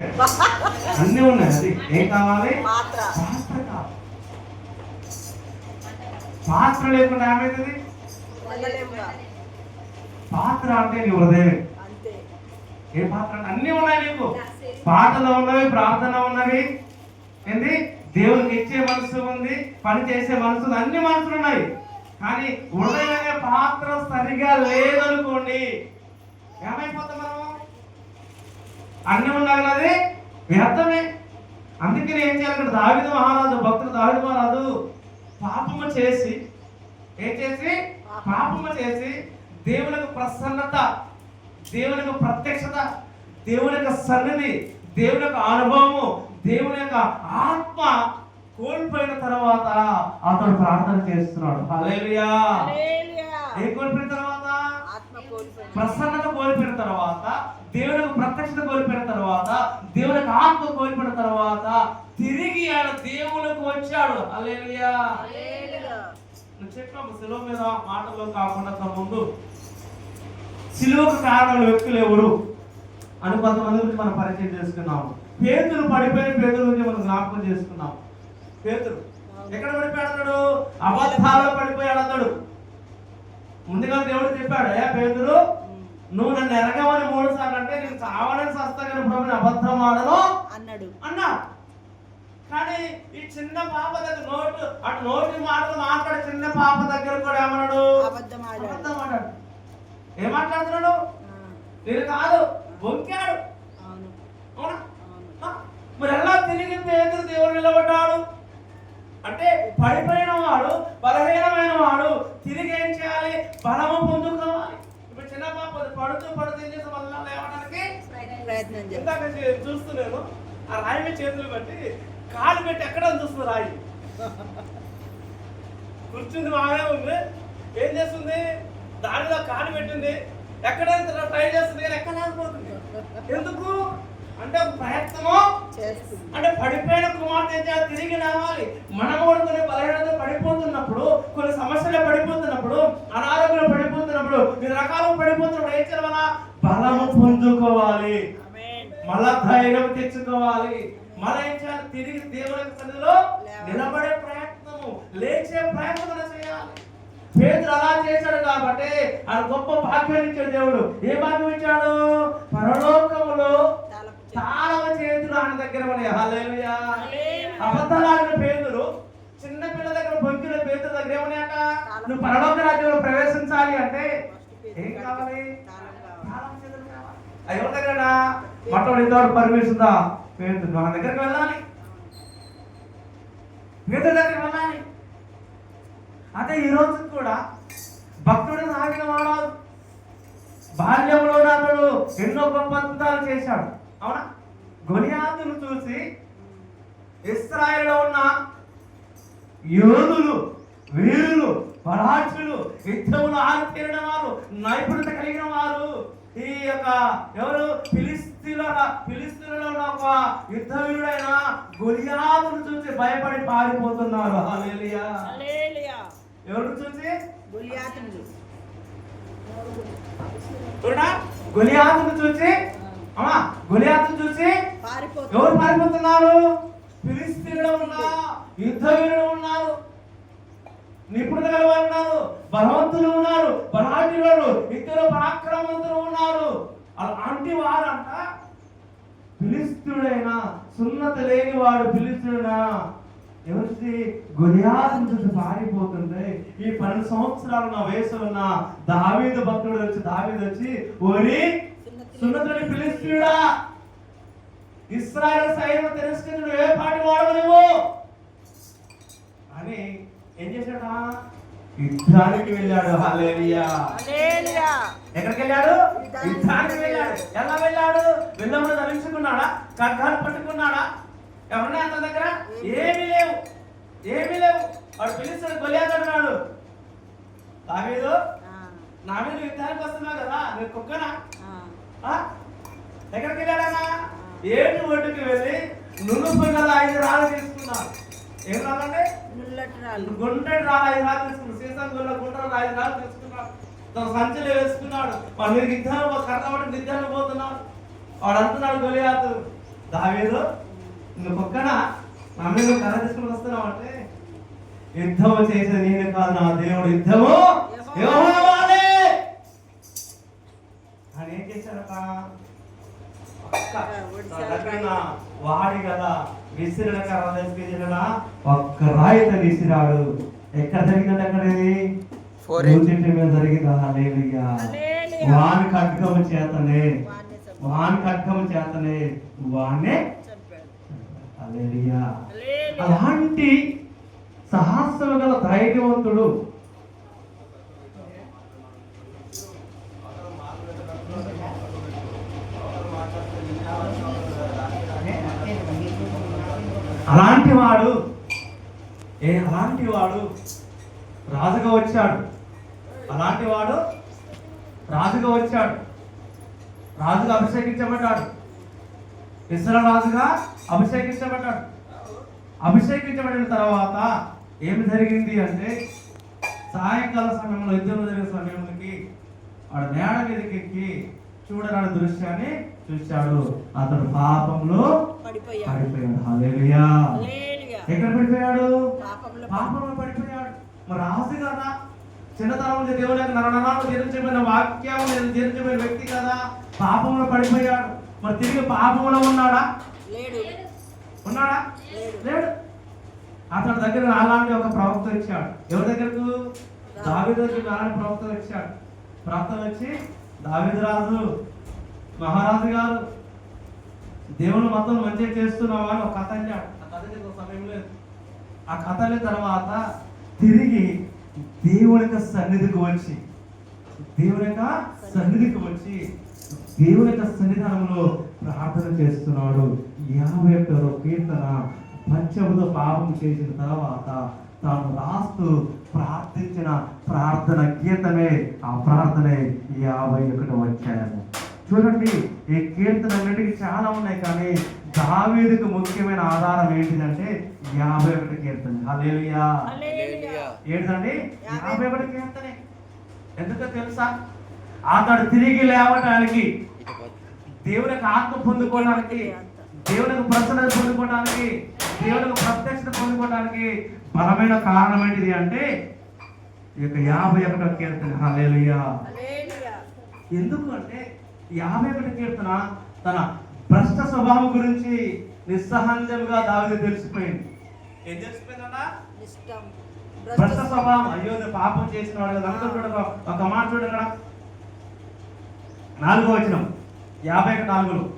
అన్నీ ఉన్నాయి అది ఏం కావాలి? పాత్ర. కావాలి. పాత్ర లేకుండా ఏమవుతుంది ఉండలేముగా. పాత్ర అంటే నీ హృదయమే. ఏ పాత్ర? అన్నీ ఉన్నాయి నీకు. పాటలు ఉన్నవి ప్రార్థన ఉన్నవి. ఏంది? దేవునికి ఇచ్చే మనసు ఉంది పని చేసే మనసు అన్ని మనసులు ఉన్నాయి. కానీ హృదయం అనే పాత్ర సరిగా లేదనుకోండి ఏమైపోతాం మనం? అన్ని ఉన్నాయి కదా వ్యర్థమే అందుకని ఏం చేయాలి? ఇక్కడ దావిద మహారాజు భక్తుడు దావిద మహారాజు పాపము చేసి ఏం చేసి? పాపము చేసి దేవునికి ప్రసన్నత దేవుని యొక్క ప్రత్యక్షత దేవుని యొక్క సన్నిధి దేవుని యొక్క అనుభవము దేవుని యొక్క ఆత్మ కోల్పోయిన తర్వాత అతడు ప్రార్థన చేస్తున్నాడు. హల్లెలూయా. ఏం కోల్పోయిన తర్వాత? ప్రసన్నత కోల్పోయిన తర్వాత దేవుని యొక్క ప్రత్యక్షత కోల్పోయిన తర్వాత దేవుని యొక్క ఆత్మ కోల్పోయిన తర్వాత తిరిగి ఆయన దేవునికి వచ్చాడు. చెప్పాము శిలువ మీద మాటల్లో కాకుండా ముందు శిలువకు కారణం వ్యక్తులు ఎవరు అని కొంతమంది గురించి మనం పరిచయం చేసుకున్నాము. పేతులు పడిపోయిన పేతుల గురించి మనం జ్ఞాపకం చేసుకున్నాం పేతులు ఎక్కడ పడిపోయాడు అబద్ధాల్లో పడిపోయాడు అతడు. ముందుగా దేవుడు చెప్పాడు అయ్యా పేతులు నువ్వు నన్ను ఎరగవని మూడు సార్లు అంటే నేను చావని సస్తగని ప్రభు అబద్ధం ఆడను అన్నాడు. అన్నా. కానీ ఈ చిన్న పాప దగ్గర నోటు అటు నోటి మాటలు మాట్లాడే చిన్న పాప దగ్గర కూడా ఏమన్నాడు? అబద్ధం ఆడాడు. ఏం మాట్లాడుతున్నాడు? నేను కాదు బొంకాడు. అవును. మరి ఎలా తిరిగి పేదలు దేవుడు నిలబడ్డాడు? అంటే పడిపోయిన వాడు బలహీనమైన వాడు తిరిగి ఏం చేయాలి? బలము పొందుకోవాలి. ఇప్పుడు చిన్న పాప అది పడుతూ పడుతూ ఏం చేసి వల్ల లేవడానికి ప్రయత్నం ఇందాక చూస్తున్నాను. ఆ రాయి మీద చేతులు పెట్టి కాలు పెట్టి ఎక్కడ చూస్తుంది రాయి. కూర్చుంది బాగానే ఉంది. ఏం చేస్తుంది? దానిలో కాలు పెట్టింది. ఎక్కడ? ట్రై చేస్తుంది. కానీ ఎక్కడ లేకపోతుంది? ఎందుకు? అంటే ఒక ప్రయత్నము? అంటే పడిపోయిన కుమార్తె? తిరిగి రావాలి మనం కూడా కొన్ని బలహీనత పడిపోతున్నప్పుడు కొన్ని సమస్యలు పడిపోతున్నప్పుడు అనారోగ్యంలో పడిపోతున్నప్పుడు వివిధ రకాలు పడిపోతున్నప్పుడు ఏం చేయాలి? బలము పొందుకోవాలి. మళ్ళా ధైర్యం తెచ్చుకోవాలి. మళ్ళా ఏం చేయాలి? తిరిగి దేవుని సన్నిధిలో నిలబడే ప్రయత్నము లేచే ప్రయత్నం మనం చేయాలి. పేదలు అలా చేశాడు కాబట్టి ఆయన గొప్ప భాగ్యం ఇచ్చాడు దేవుడు. ఏ భాగ్యం ఇచ్చాడు? పరలోకములో చాలా చేతులు ఆయన దగ్గర ఉన్నాయి. హల్లెలూయా. అబద్ధాలాడిన పేదలు చిన్న పిల్ల దగ్గర బొంకిన పేదల దగ్గర ఏమన్నాయట? నువ్వు పరలోక రాజ్యంలో ప్రవేశించాలి అంటే ఏం కావాలి? ఎవరి దగ్గర మొట్టమొదటి ఇంతవరకు పర్మిషన్ దా పేదలు మన దగ్గరికి వెళ్ళాలి. పేదల దగ్గరికి వెళ్ళాలి. అదే ఈ రోజు కూడా భక్తుడు సాగిన వాడాలి బాల్యంలో అతడు ఎన్నో గొప్ప అద్భుతాలు చేశాడు. అవునా? గొలియాతును చూసి ఇస్రాయేల్లో ఉన్న యోధులు వీరులు పరాచులు యుద్ధములు ఆరితేరిన వారు నైపుణ్యత కలిగిన వారు ఈ యొక్క ఎవరు? ఫిలిస్తీన్ల ఫిలిస్తీన్లలో ఉన్న ఒక యుద్ధ వీరుడైన గొలియాతును చూసి భయపడి పారిపోతున్నారు. ఎవరు చూసి? గొలియాతును చూసి. చూడరా గొలియాతును చూసి. పారిపోతుంది ఎవరు పారిపోతున్నారు? ఫిలిస్తీన్లు ఉన్నా యుద్ధ వీరులు ఉన్నారు. నిపుణులు గల వారు ఉన్నారు. బలవంతులు ఉన్నారు. బలాఢ్యులు. ఇద్దరు పరాక్రమవంతులు ఉన్నారు. అలాంటి వారంట. ఫిలిస్తీనుడైనా సున్నత లేని వాడు ఫిలిస్తీనుడా? ఎవరి గొలియాతును చూసి పారిపోతుంటే ఈ పన్నెండు సంవత్సరాలు నా వయసు ఉన్న దావీదు భక్తుడు వచ్చి దావీదు వచ్చి ఓరి సున్నతుని ఫిలిస్తీనుడా? ఇస్రాయల్ సైన్యం తిరస్కరించిన ఏ పాటి వాడవు నువ్వు? అని ఏం చేశాడా యుద్ధానికి వెళ్ళాడు. హల్లెలూయా. ఎక్కడికి వెళ్ళాడు యుద్ధానికి వెళ్ళాడు. ఎలా వెళ్ళాడు? వెళ్ళమని ధరించుకున్నాడా ఖడ్గాలు పట్టుకున్నాడా? ఎవరున్నా అతని దగ్గర? ఏమీ లేవు. ఏమీ లేవు. వాడు పిలుస్తాడు గొలియాదన్నాడు దావీదు ఆ, నా మీద యుద్ధానికి వస్తున్నావు కదా. నేను కుక్కనా? ఎక్కడికి వెళ్ళాడన్నా ఏడు ఒడ్డుకి వెళ్ళి నునుపు గల ఐదు రాళ్ళు తీసుకున్నాడు. ఏం రాళ్ళు. గుండ్రటి రాళ్ళు ఐదు రాళ్ళు తీసుకున్నాడు. సీసం గుల్ల గుండ్ర ఐదు రాళ్ళు తీసుకున్నాడు. తన సంచిలో వేసుకున్నాడు. వాడు మీరు యుద్ధాలు కర్రబడి యుద్ధానికి పోతున్నాడు. వాడు అంటున్నాడు గొలియాతు దావేదు నువ్వు కుక్కన నా మీద కర్ర తీసుకుని వస్తున్నావు అంటే యుద్ధము చేసే నేను కాదు నా దేవుడు. యుద్ధము అని ఏం చేశాడట వాడి కదా విసిరిన కర్ర తీసుకెళ్ళిన ఒక్క రాయిత విసిరాడు ఎక్కడ జరిగిందంటే అక్కడేది. నూతింటి మీద జరిగిందా హల్లెలూయా హల్లెలూయా. వాని ఖడ్గము చేతనే వాణ్ణి. వాని ఖడ్గము చేతనే వానే చంపాడు. హల్లెలూయా హల్లెలూయా. అలాంటి సాహసము గల ధైర్యవంతుడు అలాంటి వాడు ఏ అలాంటి వాడు రాజుగా వచ్చాడు? అలాంటి వాడు రాజుగా వచ్చాడు. రాజుగా అభిషేకించబడ్డాడు. ఇస్రా రాజుగా అభిషేకించబడ్డాడు. అభిషేకించబడిన తర్వాత ఏమి జరిగింది అంటే సాయంకాల సమయంలో యుద్ధం జరిగిన సమయంలోకి వాడు మేడ మీదకి ఎక్కి చూడరాని దృశ్యాన్ని చూశాడు. అతడు పాపంలో పడిపోయాడు. హల్లెలూయా. ఎక్కడ పడిపోయాడు? పాపంలో పడిపోయాడు. మరి రాజు కదా చిన్నతనం నుంచి దేవుని యొక్క నరనరాలు జీర్ణించబడిన వాక్యం జీర్ణించబడిన వ్యక్తి కదా. పాపంలో పడిపోయాడు. మరి తిరిగి పాపంలో ఉన్నాడా? ఉన్నాడా? లేడు. అతని దగ్గర అలాంటి ఒక ప్రవక్త వచ్చాడు ఎవరి దగ్గరకు? దావిదు దగ్గర అలాంటి ప్రవక్త వచ్చాడు ప్రవక్త వచ్చి దావిదు రాజు మహారాజు గారు దేవుని మొత్తం మంచిగా చేస్తున్నావా అని ఒక కథ అన్నాడు. ఆ కథ సమయం లేదు. ఆ కథల తర్వాత తిరిగి దేవుని యొక్క సన్నిధికి వచ్చి దేవుని యొక్క సన్నిధికి వచ్చి దేవుని యొక్క సన్నిధానంలో ప్రార్థన చేస్తున్నాడు. యాభై ఒక్క కీర్తన పంచముతో పాపం చేసిన తర్వాత తాను రాస్తూ ప్రార్థించిన ప్రార్థన గీతమే ఆ ప్రార్థనే యాభై ఒకటి వచ్చాయము చూడండి ఈ కీర్తన అన్నిటికీ చాలా ఉన్నాయి కానీ దావీదుకు ముఖ్యమైన ఆధారం ఏంటిదంటే యాభై ఒకటి కీర్తన హల్లెలూయా. ఏంటండి యాభై. ఒకటి కీర్తనే. ఎందుకో తెలుసా? అతడు తిరిగి లేవటానికి దేవుని యొక్క ఆత్మ పొందుకోవడానికి దేవుని యొక్క ప్రసన్నత పొందుకోవడానికి యొక్క ప్రత్యక్షత పొందుకోవడానికి బలమైన కారణం ఏంటిది అంటే ఈ యొక్క యాభై ఒకటో కీర్తన. ఎందుకు అంటే యాభై ఒకటి కీర్తన తన భ్రష్ట స్వభావం గురించి నిస్సహంజంగా దావిది తెలిసిపోయింది. ఏం తెలిసిపోయిందన్నా? భ్రష్ట స్వభావం. అయ్యో నేను పాపం చేసిన వాడు కదా. అందరూ చూడగా ఒక మాట అక్కడ. నాలుగో వచనం. యాభై నాలుగులో.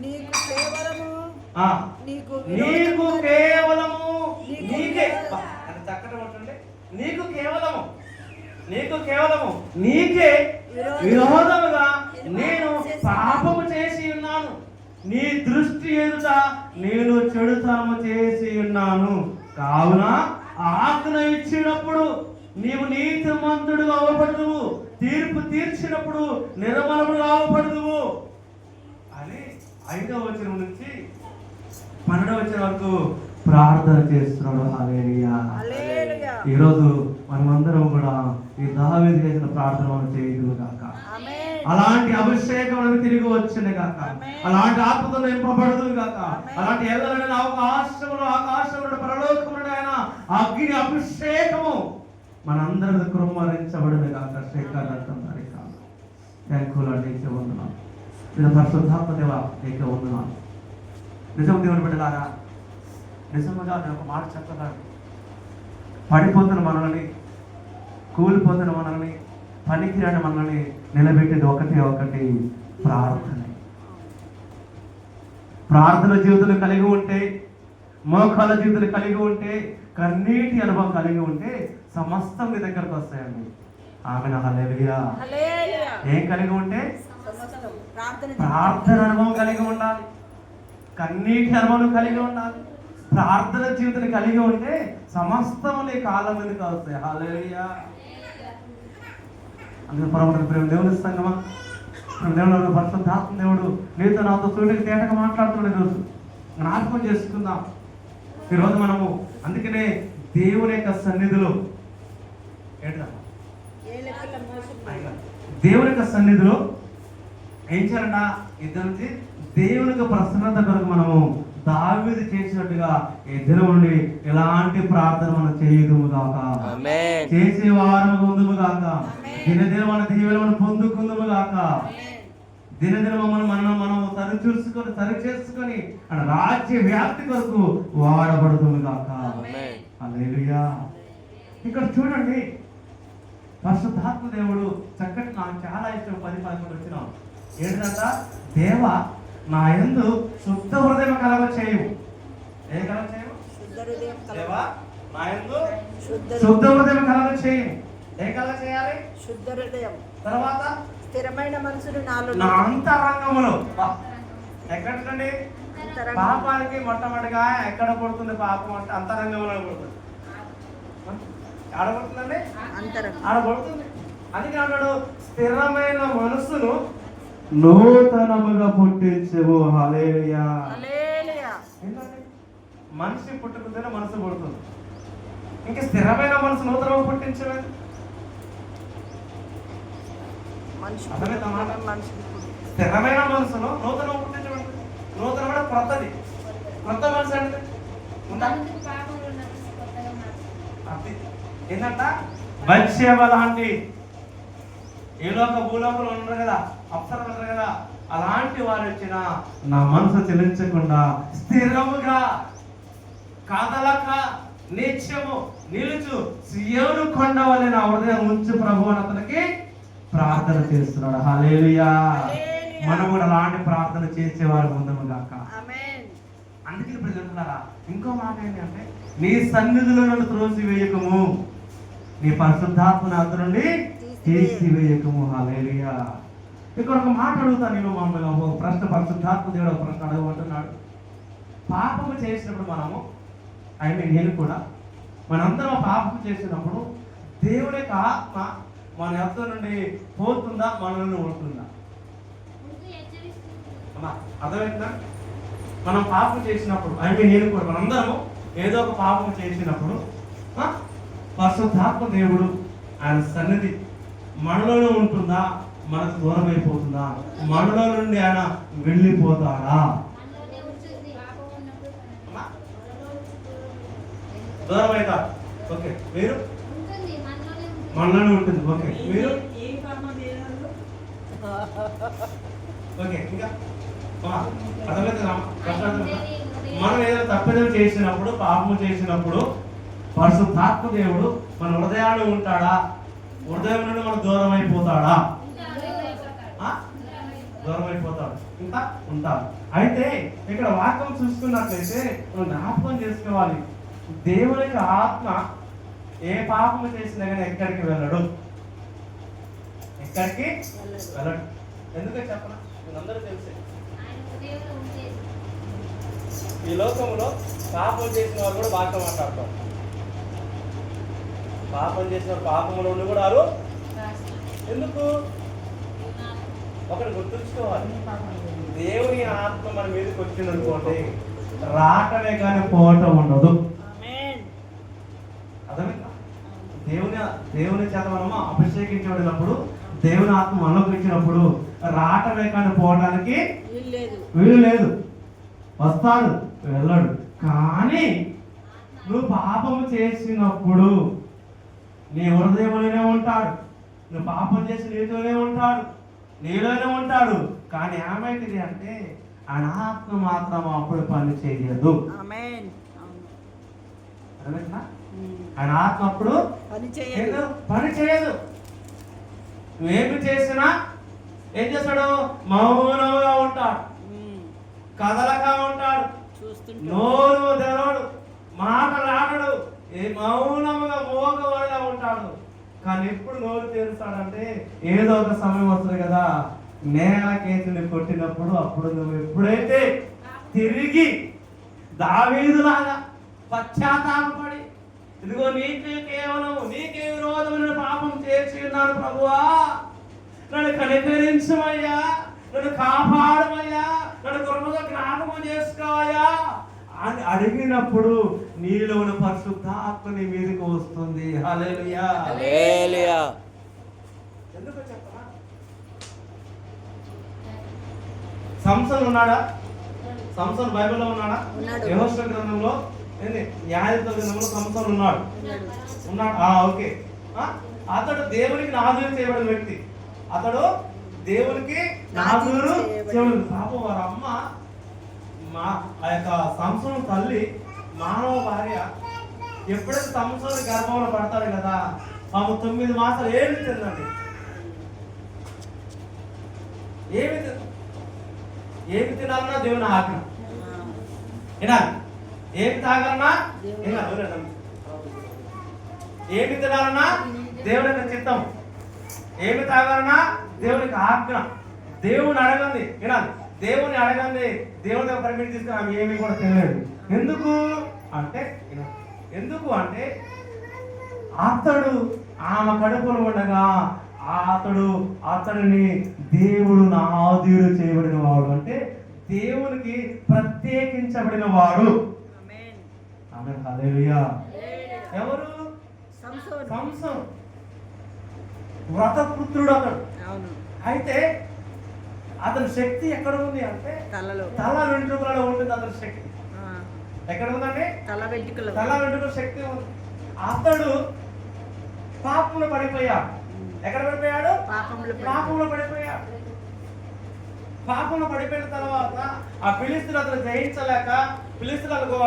నీకు కేవలము ఆ, నీకు నీకు కేవలము నీకు చక్కటి ఉంటుంది నీకు కేవలము నీకు కేవలము నీకే విరోధం. విరోధముగా నేను పాపము చేసి ఉన్నాను. నీ దృష్టి ఎదుట నేను చెడుతనము చేసి ఉన్నాను. కావున ఆజ్ఞ ఇచ్చినప్పుడు నీవు నీతిమంతుడు అవపడదువు. తీర్పు తీర్చినప్పుడు నిర్మలముడు అవపడదువు. అని ఐదవ వచనం నుంచి పన్నెండవ వచనం వరకు ప్రార్థన చేస్తున్నాడు. హల్లెలూయా. ఈరోజు మనమందరం కూడా ఈ దావీదు చేసిన ప్రార్థన మనం చేయదు కాక. అలాంటి అభిషేకం తిరిగి వచ్చింది కాక. అలాంటి ఆత్మతో నింపబడదు కాక. అలాంటి ఎల్లలని అవకాశములు ఆకాశములు పరలోకములు ఆయన అగ్ని అభిషేకము మనందరి కృమ్మరించబడింది కాక శ్రీకారం థ్యాంకులు నీకే వందనాలు. పరిశుద్ధాత్మ దేవ నీకే వందనాలు. నిజం దేవుని బిడ్డలారా? నిజముగా నేను ఒక మాట చెప్పగలను పడిపోతున్న మనల్ని కూలిపోతున్న మనల్ని పనికిరాని మనల్ని నిలబెట్టేది ఒకటి ఒకటి ప్రార్థన. ప్రార్థన జీవితాలు కలిగి ఉంటే మోకాల జీవితాలు కలిగి ఉంటే కన్నీటి అనుభవం కలిగి ఉంటే సమస్తం మీ దగ్గరకు వస్తాయండి. ఆమె. ఏం కలిగి ఉంటే? ప్రార్థన అనుభవం కలిగి ఉండాలి. కన్నీటి అనుభవం కలిగి ఉండాలి. ప్రార్థన జీవితం కలిగి ఉంటే సమస్తము నీ కాలం మీదకి వస్తాయి హల్లెలూయా. అందుకే ప్రేమ దేవుని సంగమా. ప్రేమ దేవుడు పరిశుద్ధాత్మ దేవుడు నీతో నాతో సూటికి తేటగా మాట్లాడుతున్నాడు ఈరోజు జ్ఞాపకం చేసుకుందాం. ఈరోజు మనము అందుకనే దేవుని యొక్క సన్నిధిలో దేవుని యొక్క సన్నిధిలో ఏం చేయాలంట? ఇద్దరు దేవునికి ప్రసన్నత కొరకు మనము దావీదు చేసినట్టుగా ఈ దినం నుండి ఎలాంటి ప్రార్థన మనం చేయదుము గాక? ఆమేన్. చేసే వారము ఉందుము గాక దినదిన మన దీవెనను పొందుకుందుము గాక? దినదిన మనం మనం మనం సరి చూసుకొని సరి చేసుకొని మన రాజ్య వ్యాప్తి కొరకు వాడబడుతుంది గాక? ఆమేన్. హల్లెలూయా. ఇక్కడ చూడండి పరిశుద్ధాత్మ దేవుడు చక్కటి నాకు చాలా ఇష్టం పది పదకొండు వచ్చిన. ఏంటంట దేవ నా ఎందు శుద్ధ హృదయం కలగ చేయు. ఏ కలగ చేయు? నా ఎందు శుద్ధ హృదయం కలగ చేయు. ఏ కలగ చేయాలి? శుద్ధ హృదయం. తర్వాత? స్థిరమైన మనసును నాలో నా అంతరంగములో పా- ఎక్కడ చూడండి అంతరంగం. పాపానికి మొట్టమొదటిగా ఎక్కడ పడుతుంది పాపం? అంటే అంతరంగంలో పడుతుంది. ఆడ పడుతుందండి? ఆడ పడుతుంది. అందుకే అన్నాడు స్థిరమైన మనస్సును నూతనముగా హల్లెలూయా. ఏంటండి మనిషి పుట్టుకుంటేనే మనసు పుడుతుంది. ఇంకా స్థిరమైన మనసు నూతనముగా పుట్టించలేదు. స్థిరమైన మనసును నూతన పుట్టించడం నూతన కూడా క్రొత్తది. క్రొత్త మనసు అంటే ఏంటంట బత్సేవ లాంటి ఏ లోక భూలోకంలో ఉన్నారు కదా. అప్సరలు కదా. అలాంటి వారు వచ్చిన నా మనసు చెల్లించకుండా స్థిరముగా కదలక నిత్యము నిలుచు సియోను కొండ వలె నా హృదయం ఉంచు ప్రభు అని అతనికి ప్రార్థన చేస్తున్నాడు. హల్లెలూయా. మనం కూడా అలాంటి ప్రార్థన చేసేవారు ముందము గాక. ఆమేన్. అందుకే చెప్తున్నారా? ఇంకో మాట ఏంటంటే నీ సన్నిధిలో నన్ను త్రోసి వేయకము నీ పరిశుద్ధాత్మను అంత నుండి తీసివేయకము. హల్లెలూయా. ఇక్కడ ఒక మాట అడుగుతా నేను మమ్మల్ని. ఒక ప్రశ్న పరిశుద్ధాత్మ దేవుడు ఒక ప్రశ్న అడగమంటున్నాడు పాపము చేసినప్పుడు మనము ఐ మీన్ నేను కూడా మనందరం పాపం చేసినప్పుడు దేవుని యొక్క ఆత్మ మన ఎంత నుండి పోతుందా మనల్ని ఉంటుందా అర్థమైందా? మనం పాపం చేసినప్పుడు ఐ మీన్ నేను కూడా మనందరము ఏదో ఒక పాపం చేసినప్పుడు పరిశుద్ధాత్మ దేవుడు ఆయన సన్నిధి మనలోనే ఉంటుందా? మనకు దూరం అయిపోతుందా మనలో నుండి ఆయన వెళ్ళిపోతాడా? దూరం అవుతా ఓకే మీరు? మనలోనే ఉంటుంది ఓకే మీరు? ఓకే ఇంకా? మనం ఏదైనా తప్పిదం చేసినప్పుడు పాపము చేసినప్పుడు పరిశుద్ధాత్మ దేవుడు మన హృదయాలు ఉంటాడా? హృదయం నుండి మనం దూరం అయిపోతాడా దూరం అయిపోతాడు ఇంకా ఉంటాడు అయితే ఇక్కడ వాక్యం చూసుకున్నట్లయితే మనం జ్ఞాపకం చేసుకోవాలి. దేవునికి ఆత్మ ఏ పాపము చేసినా కానీ ఎక్కడికి వెళ్ళడు. ఎక్కడికి వెళ్ళడు. ఎందుకో చెప్పనా? అందరూ తెలిసే. ఈ లోకంలో పాపం చేసిన వాళ్ళు కూడా బాగా మాట్లాడతారు. పాపం చేసిన వారు పాపంలో ఉండి కూడా ఎందుకు? ఒకటి గుర్తుంచుకోవాలి. దేవుని ఆత్మ మన మీదకి వచ్చింది అనుకోండి రావటమే కానీ పోవటం ఉండదు. అర్థమైందా? దేవుని దేవుని చేత మనము అభిషేకించబడినప్పుడు దేవుని ఆత్మ మనలోకి ఇచ్చినప్పుడు రావటమే కానీ పోవడానికి వీలు లేదు. వీలు లేదు. వస్తాడు వెళ్ళడు. కానీ నువ్వు పాపము చేసినప్పుడు నీ హృదయంలోనే ఉంటాడు. నువ్వు పాపం చేసి నీతోనే ఉంటాడు. నీలోనే ఉంటాడు. కానీ ఏమైతుంది అంటే ఆయన ఆత్మ మాత్రం అప్పుడు పని చేయదు. ఆత్మ అప్పుడు పని చేయదు. పని చేయదు. నువ్వేమి చేసినా ఏం చేస్తాడు? మౌనంగా ఉంటాడు. ఉమ్. కదలగా ఉంటాడు. నోరు తెరవడు. మాటలాడడు ఏ మౌనముగా మోగవాడిగా ఉంటాడు. కానీ ఎప్పుడు నోరు తెరుస్తాడంటే ఏదో ఒక సమయం వస్తుంది కదా నేల కేసుని కొట్టినప్పుడు అప్పుడు నువ్వు ఎప్పుడైతే తిరిగి దావీదులాగా పశ్చాత్తాపడి ఇదిగో నీకే కేవలం నీకే విరోధమైన పాపం చేసి ఉన్నాను ప్రభువా. నన్ను కనికరించమయ్యా నన్ను కాపాడమయ్యా నన్ను కృపగా జ్ఞాపకం చేసుకోవయ్యా అని అడిగినప్పుడు నీలో ఉన్న పరిశుద్ధాత్మ నీ మీదకి వస్తుంది. సంసన్ ఉన్నాడా? సంసన్ బైబిల్లో ఉన్నాడా? ఉన్నాడు. యెహోషువ గ్రంథంలో న్యాయాధిపతుల గ్రంథంలో సంసన్ ఉన్నాడు. ఉన్నాడు. ఓకే. ఆ, అతడు దేవునికి నాజూరు చేయబడిన వ్యక్తి. అతడు దేవునికి నాజూరు చేయబడిన పాపం వారి అమ్మ మా ఆ యొక్క సంసోను తల్లి మానవ భార్య ఎప్పుడైతే సంసోను గర్భంలో పడతాడు కదా ఆమె తొమ్మిది మాసాలు ఏమి తిందండి ఏమి ఏమి తినాలన్నా దేవుని ఆజ్ఞ. ఏనా ఏమి తాగాలన్నా ఏమి తినాలన్నా దేవుని యొక్క చిత్తం. ఏమి తాగాలన్నా దేవునికి ఆజ్ఞ. దేవుని అడగండి వినాలి. దేవుని అడగండి. దేవుని దగ్గర పర్మిట్ తీసుకుని ఆమె ఏమి కూడా తినలేదు. ఎందుకు? అంటే. ఎందుకు అంటే అతడు ఆమె కడుపులో ఉండగా అతడు అతడిని దేవుడు నాదీరు చేయబడిన వాడు. అంటే దేవునికి ప్రత్యేకించబడిన వాడు. ఎవరు. సంసం వ్రతపుత్రుడు అతడు. అయితే అతని శక్తి ఎక్కడ ఉంది అంటే తలలో. తల వెంట్రుకలలో ఉంటుంది అతని శక్తి. ఎక్కడ ఉందండి తల వెంట్రుకలు. తల వెంట్రుకల శక్తి ఉంది. అతడు పాపంలో పడిపోయాడు. ఎక్కడ పడిపోయాడు? పాపంలో పడి- పాపంలో పడిపోయాడు. పాపంలో పడిపోయిన తర్వాత ఆ పిలిస్తులు అతను జయించలేక పిలిస్తులకు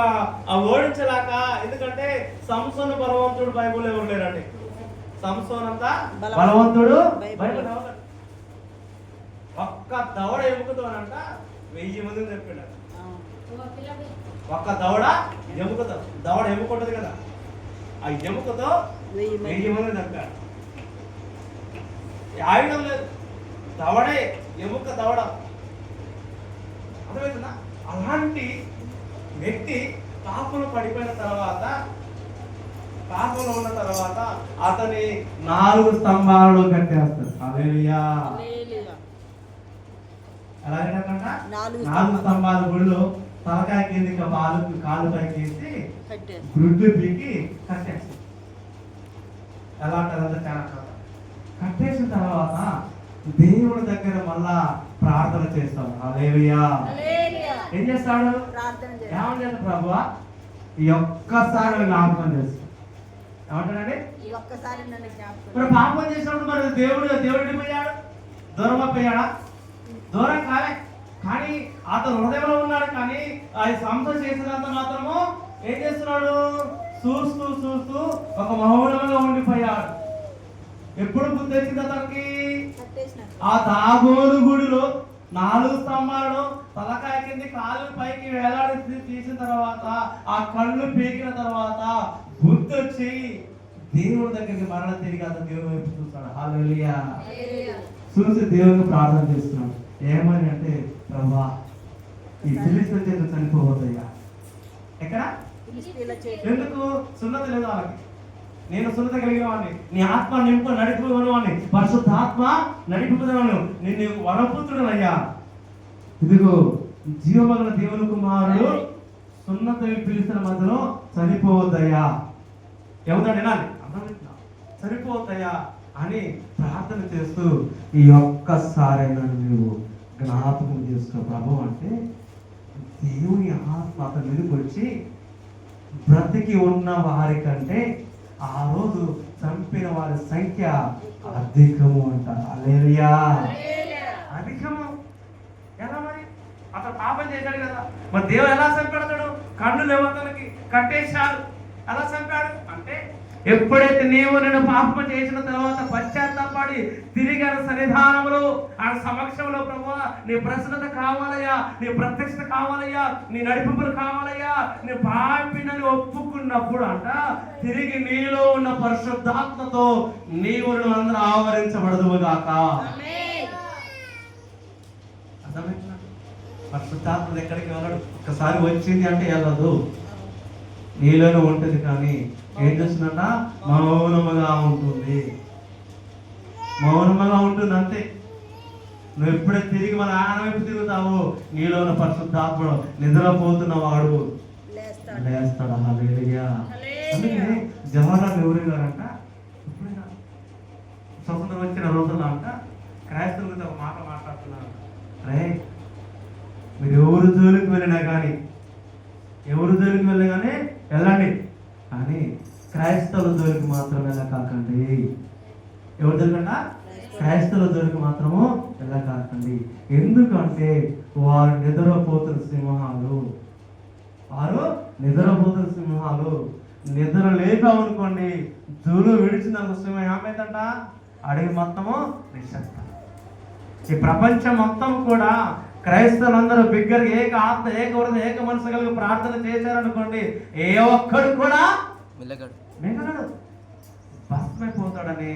ఆ ఓడించలేక ఎందుకంటే సంసోను బలవంతుడు బైబుల్ లేరండి? సంసోన్ అంతా. బలవంతుడు? బైబిల్. ఒక్క దవడ ఎముకతో అనంట వెయ్యి మందిని చెప్పాడు. ఒక్క దవడ ఎముకతో దవడ ఎముక ఉంటుంది కదా ఆ ఎముకతో వెయ్యి మంది. మంది చంపాడు ఈ ఆయుధం లేదు. దవడే ఎముక దవడ. అర్థమవుతుందా? అలాంటి వ్యక్తి పాపంలో పడిపోయిన తర్వాత పాపంలో ఉన్న తర్వాత అతని నాలుగు స్తంభాలలో కట్టేస్తారు. ఎలాగంటే నాలుగు నాలుగు స్తంభాల. గుడిలో తలకాయ కిందికి కాలు కాలు పైకి వేసి కట్టేసి. గుడ్డు పీకి కట్టేస్తారు ఎలా చాలా కథ. కట్టేసిన తర్వాత దేవుడి దగ్గర మళ్ళా ప్రార్థన చేస్తాం. హల్లెలూయా. ఏం చేస్తాడు? చేస్తాడు. ప్రభు ఈ ఒక్కసారి జ్ఞాపకం చేస్తాడు ఏమంటాడండి? మరి పాపం చేసినప్పుడు మరి దేవుడు దేవుడు వెళ్ళిపోయాడు దూరం దూరం కాలే. కానీ అతను హృదయంలో ఉన్నాడు కానీ ఆ సంస్థ చేసినంత మాత్రము ఏం చేస్తున్నాడు? చూస్తూ చూస్తూ ఒక మౌనంగా ఉండిపోయాడు. ఎప్పుడు బుద్ధి వచ్చింది అతనికి? ఆ దాగోను గుడిలో నాలుగు స్తంభాలను తలకాయ కింద కాలు పైకి వేలాడి తీసిన తర్వాత ఆ కళ్ళు పీకిన తర్వాత బుద్ధి వచ్చి దేవుడి దగ్గరికి మరణ తిరిగి అతను దేవుని వైపు చూస్తాడు. చూసి దేవునికి ప్రార్థన చేస్తున్నాడు. ఏమని అంటే ప్రభా ఈ ఫిలిస్తీన్ చేతులు చనిపోవద్దయ్యా ఎక్కడ? చేతి. ఎందుకు? సున్నత లేదు వాళ్ళకి? నేను సున్నత కలిగిన వాడిని నీ ఆత్మ నింపు వాడిని పరిశుద్ధాత్మ నడిపిపోతున్నాను నిన్ను వరపుత్రుడు అయ్యా ఇదిగో జీవమగల దేవుని కుమారుడు సున్నత పిలిచిన మధ్యలో చనిపోవద్దయ్యా. నాని అర్థమవుతుందా సరిపోతాయా అని ప్రార్థన చేస్తూ ఈ ఒక్కసారి నన్ను నువ్వు జ్ఞాపకం చేసుకో ప్రభు అంటే దేవుని ఆత్మ అతని మీదకి వచ్చి బ్రతికి ఉన్న వారి కంటే ఆ రోజు చంపిన వారి సంఖ్య అధికము అంట. అలేరియా అధికము. ఎలా మరి? అతను పాపం చేశాడు కదా. మరి దేవుడు ఎలా చంపాడు కళ్ళు లేవతలకి కట్టేశాడు. ఎలా చంపాడు? ఎప్పుడైతే నీవు నేను పాపం చేసిన తర్వాత పశ్చాత్తాపడి తిరిగి ఆయన సన్నిధానంలో ఆయన సమక్షంలో ప్రభు నీ ప్రసన్నత కావాలయ్యా నీ ప్రత్యక్షత కావాలయ్యా నీ నడిపింపులు కావాలయ్యా నీ పాపినని ఒప్పుకున్నప్పుడు అంట తిరిగి నీలో ఉన్న పరిశుద్ధాత్మతో నీవు అందరూ ఆవరించబడదు గాక. అర్థమవుతుందా? పరిశుద్ధాత్మ ఎక్కడికి వెళ్ళడు? ఒకసారి వచ్చింది అంటే వెళ్ళదు. నీలోనే ఉంటుంది కానీ ఏం చేస్తుందంట? మౌనముగా ఉంటుంది. మౌనముగా ఉంటుంది అంతే. నువ్వు ఎప్పుడైతే తిరిగి మన ఆయన వైపు తిరుగుతావో నీలో ఉన్న పరిశుద్ధాత్మడు నిద్రపోతున్న వాడు లేస్తాడు. అందుకే జవహర్లాల్ నెహ్రూ గారంట ఎప్పుడైనా స్వతంత్రం వచ్చిన రోజుల్లో అంట క్రైస్తవులతో ఒక మాట మాట్లాడుతున్నారు రే మీరు ఎవరు జోలికి వెళ్ళినా కానీ ఎవరు జోలికి వెళ్ళినా కానీ వెళ్ళండి. కానీ క్రైస్తవుల జోలికి మాత్రం వెళ్ళకాకండి. ఎవరి జోలికంట? క్రైస్తవుల జోలికి మాత్రము వెళ్ళకాకండి. ఎందుకంటే వారు నిద్రపోతున్న సింహాలు. వారు నిద్రపోతున్న సింహాలు. నిద్ర లేపామనుకోండి జూలు విడిచిందనుకో సింహం ఏమైందంట? అడవి మొత్తము నిశ్శబ్దం. ఈ ప్రపంచం మొత్తం కూడా క్రైస్తవులందరూ బిగ్గరగా ఏక ఆత్మ ఏక వృధ ఏక మనసు కలిగి ప్రార్థన చేశారనుకోండి ఏ ఒక్కడు కూడా మిగలడు. భస్మైపోతాడని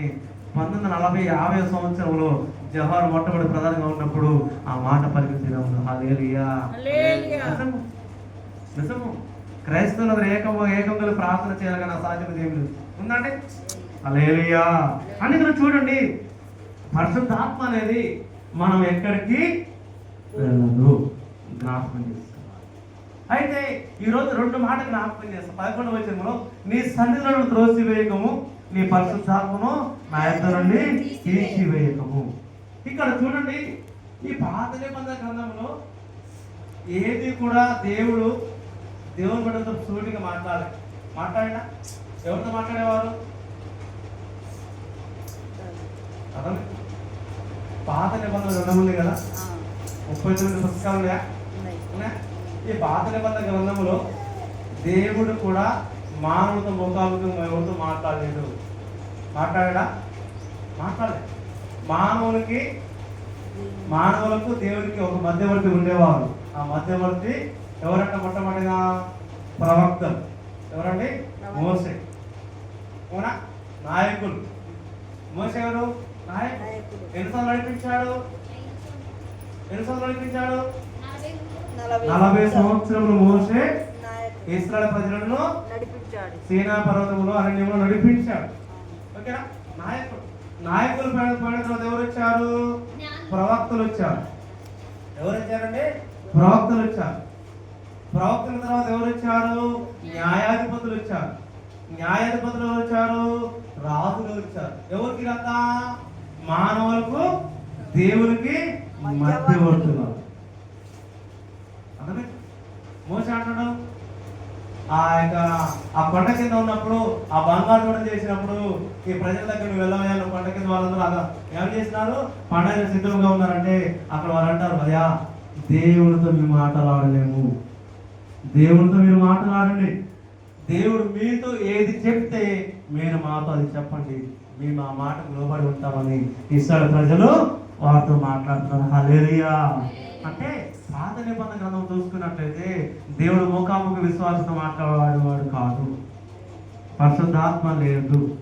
పంతొమ్మిది వందల నలభై యాభై సంవత్సరంలో జవహర్ మొట్టమొదటి ప్రధానంగా ఉన్నప్పుడు ఆ మాట హల్లెలూయా. నిజము. నిజము. క్రైస్తవులందరూ ఏకం ఏకం కలిగి ప్రార్థన చేయాలి కానీ అసాధ్యం ఏమి ఉందండి? అలేలియా అని ఇక్కడ చూడండి పరిశుద్ధాత్మ అనేది మనం ఎక్కడికి వెళ్ళదు జ్ఞాపకం చేస్తాం అయితే ఈరోజు రెండు మాటలు జ్ఞాపకం చేస్తాం. పదకొండు వచనంలో నీ సన్నిధిలో త్రోసివేయకము నీ పరిశుద్ధాత్మను నా యొక్క నుండి తీసివేయకము. ఇక్కడ చూడండి ఈ పాత నిబంధన గ్రంథంలో ఏది కూడా దేవుడు దేవుని బిడ్డలతో సూటిగా మాట్లాడాలి. మాట్లాడినా? ఎవరితో మాట్లాడేవారు? పాత నిబంధన గ్రంథం ఉంది కదా? ముప్పై తొమ్మిది పుస్తకాలు ఉన్నాయా? ఈ పాత నిబంధన గ్రంథంలో దేవుడు కూడా మానవులతో ముఖాముఖి ఎవరితో మాట్లాడలేదు. మాట్లాడా? మాట్లాడలేదు మానవునికి మానవులకు దేవునికి ఒక మధ్యవర్తి ఉండేవారు. ఆ మధ్యవర్తి ఎవరంట? మొట్టమొదటిగా ప్రవక్తలు ఎవరండి? మోసే. అవునా? నాయకులు మోసే ఎవరు? నాయకుడు. ఎన్నిసార్లు నడిపించాడు? ఎన్నిసార్లు నడిపించాడు నలభై. నలభై సంవత్సరములు మోసే ఇస్రాయల్ ప్రజలను నడిపించాడు. సీనా పర్వతంలో అరణ్యంలో నడిపించాడు. ఓకేనా? నాయకుడు. నాయకులు పైన పైన తర్వాత ఎవరు వచ్చారు? ప్రవక్తలు వచ్చారు. ఎవరు వచ్చారండి? ప్రవక్తలు వచ్చారు. ప్రవక్తల తర్వాత ఎవరు వచ్చారు? న్యాయాధిపతులు వచ్చారు. న్యాయాధిపతులు ఎవరు వచ్చారు? రాజులు వచ్చారు. ఎవరికి రక మానవులకు దేవునికి మధ్యవర్తులు. మోస అంటాడు ఆ యొక్క ఆ కొండ కింద ఉన్నప్పుడు ఆ బంగారు చేసినప్పుడు ఈ ప్రజల దగ్గర నువ్వు వెళ్ళవయ్యా కొండ కింద వాళ్ళందరూ అలా ఏం చేసినారు? పండగ సిద్ధంగా ఉన్నారంటే అక్కడ వాళ్ళు అంటారు భయా దేవుడితో మేము మాట్లాడలేము దేవుడితో మీరు మాట్లాడండి దేవుడు మీతో ఏది చెప్తే మీరు మాతో అది చెప్పండి. మేము ఆ మాటకు లోబడి ఉంటామని ఇస్తాడు ప్రజలు. వారితో మాట్లాడుతున్నారు హలేరియా అంటే పాత నిబంధన గ్రంథం చూసుకున్నట్లయితే దేవుడు ముఖాముఖి విశ్వాసంతో మాట్లాడేవాడు కాదు. పరిశుద్ధాత్మ లేదు.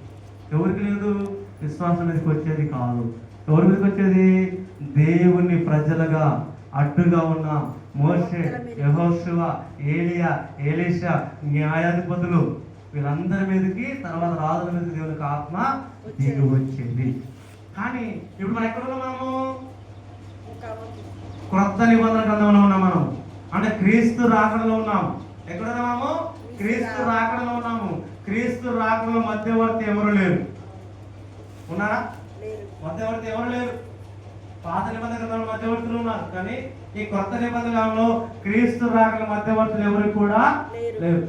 ఎవరికి లేదు? విశ్వాసం మీదకి వచ్చేది కాదు. ఎవరి మీదకి వచ్చేది? దేవుని ప్రజలుగా అడ్డుగా ఉన్న మోషే యహోశివ ఏలియా ఏలీషా న్యాయాధిపతులు వీళ్ళందరి మీదకి తర్వాత రాజుల మీదకి దేవునికి ఆత్మ దిగి వచ్చింది. కానీ ఇప్పుడు మనం ఎక్కడ ఉన్నాము క్రొత్త నిబంధన గ్రంథంలో ఉన్నాం మనం. అంటే క్రీస్తు రాకడలో ఉన్నాం. ఎక్కడ ఉన్నాము క్రీస్తు రాకడలో. ఉన్నాము. క్రీస్తు రాకడలో మధ్యవర్తి ఎవరు లేరు? ఉన్నారా? మధ్యవర్తి ఎవరు లేరు? పాత నిబంధన గ్రంథంలో మధ్యవర్తులు ఉన్నారు. కానీ ఈ కొత్త నిబంధన గ్రంథంలో క్రీస్తు రాకడ మధ్యవర్తులు ఎవరు కూడా లేరు.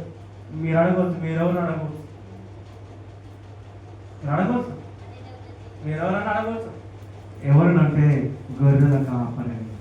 మీరు అడగవచ్చు మీరు ఎవరు అడగవచ్చు మీరు అడగవచ్చు మీరు ఎవరన్నా అడగవచ్చు. ఎవరినంటే గొర్రెలకు కాపరి.